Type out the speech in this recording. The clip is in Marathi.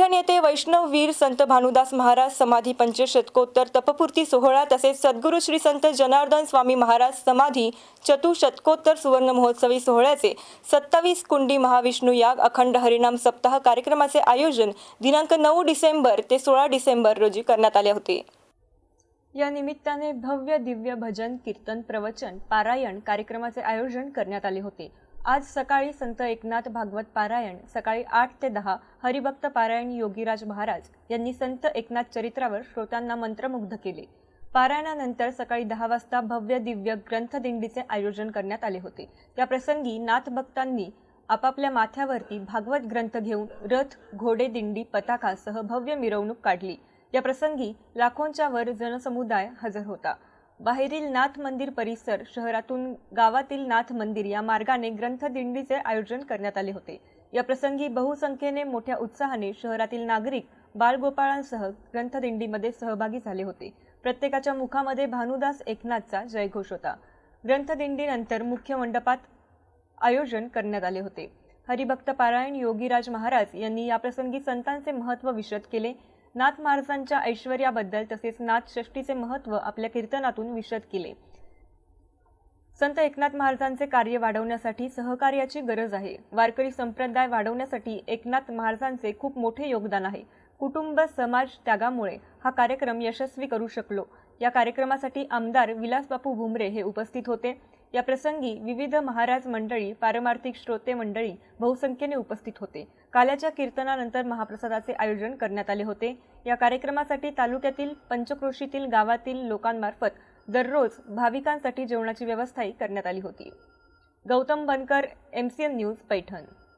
पैठण येथे वैष्णव वीर संत भानुदास महाराज समाधी पंचशतकोत्तर तपपूर्ती सोहळा तसेच सद्गुरू श्री संत जनार्दन स्वामी महाराज समाधी चतुशतकोत्तर सुवर्ण महोत्सवी सोहळ्याचे सत्तावीस कुंडी महाविष्णू याग अखंड हरिनाम सप्ताह कार्यक्रमाचे आयोजन दिनांक नऊ डिसेंबर ते सोळा डिसेंबर रोजी करण्यात आले होते. या निमित्ताने भव्य दिव्य भजन कीर्तन प्रवचन पारायण कार्यक्रमाचे आयोजन करण्यात आले होते. आज सकाळी संत एकनाथ भागवत पारायण सकाळी आठ ते दहा हरिभक्त पारायण योगीराज महाराज यांनी संत एकनाथ चरित्रावर श्रोत्यांना मंत्रमुग्ध केले. पारायणानंतर सकाळी दहा वाजता भव्य दिव्य ग्रंथदिंडीचे आयोजन करण्यात आले होते. त्या प्रसंगी नाथ भक्तांनी आपापल्या माथ्यावरती भागवत ग्रंथ घेऊन रथ घोडे दिंडी पताकासह भव्य मिरवणूक काढली. या प्रसंगी लाखोंच्या वर जनसमुदाय हजर होता. बाहेरील नाथ मंदिर परिसर शहरातून गावातील नाथ मंदिर या मार्गाने ग्रंथदिंडीचे आयोजन करण्यात आले होते. या प्रसंगी बहुसंख्येने मोठ्या उत्साहाने शहरातील नागरिक बाळगोपाळांसह ग्रंथदिंडीमध्ये सहभागी झाले होते. प्रत्येकाच्या मुखामध्ये भानुदास एकनाथचा जयघोष होता. ग्रंथदिंडीनंतर मुख्य मंडपात आयोजन करण्यात आले होते. हरिभक्त पारायण योगीराज महाराज यांनी याप्रसंगी संतांचे महत्त्व विशद केले. नाथ महाराजांच्या ऐश्वर्याबद्दल तसेच नाथ षष्टीचे महत्त्व आपल्या कीर्तनातून विशद केले. संत एकनाथ महाराजांचे कार्य वाढवण्यासाठी सहकार्याची गरज आहे. वारकरी संप्रदाय वाढवण्यासाठी एकनाथ महाराजांचे खूप मोठे योगदान आहे. कुटुंब समाज त्यागामुळे हा कार्यक्रम यशस्वी करू शकलो. या कार्यक्रमासाठी आमदार विलासबापू भुमरे हे उपस्थित होते. या प्रसंगी विविध महाराज मंडळी पारमार्थिक श्रोते मंडळी बहुसंख्येने उपस्थित होते. काल्याच्या कीर्तनानंतर महाप्रसादाचे आयोजन करण्यात आले होते. या कार्यक्रमासाठी तालुक्यातील पंचक्रोशीतील गावातील लोकांमार्फत दररोज भाविकांसाठी जेवणाची व्यवस्थाही करण्यात आली होती. Gautam Bankar M C N news Paithan.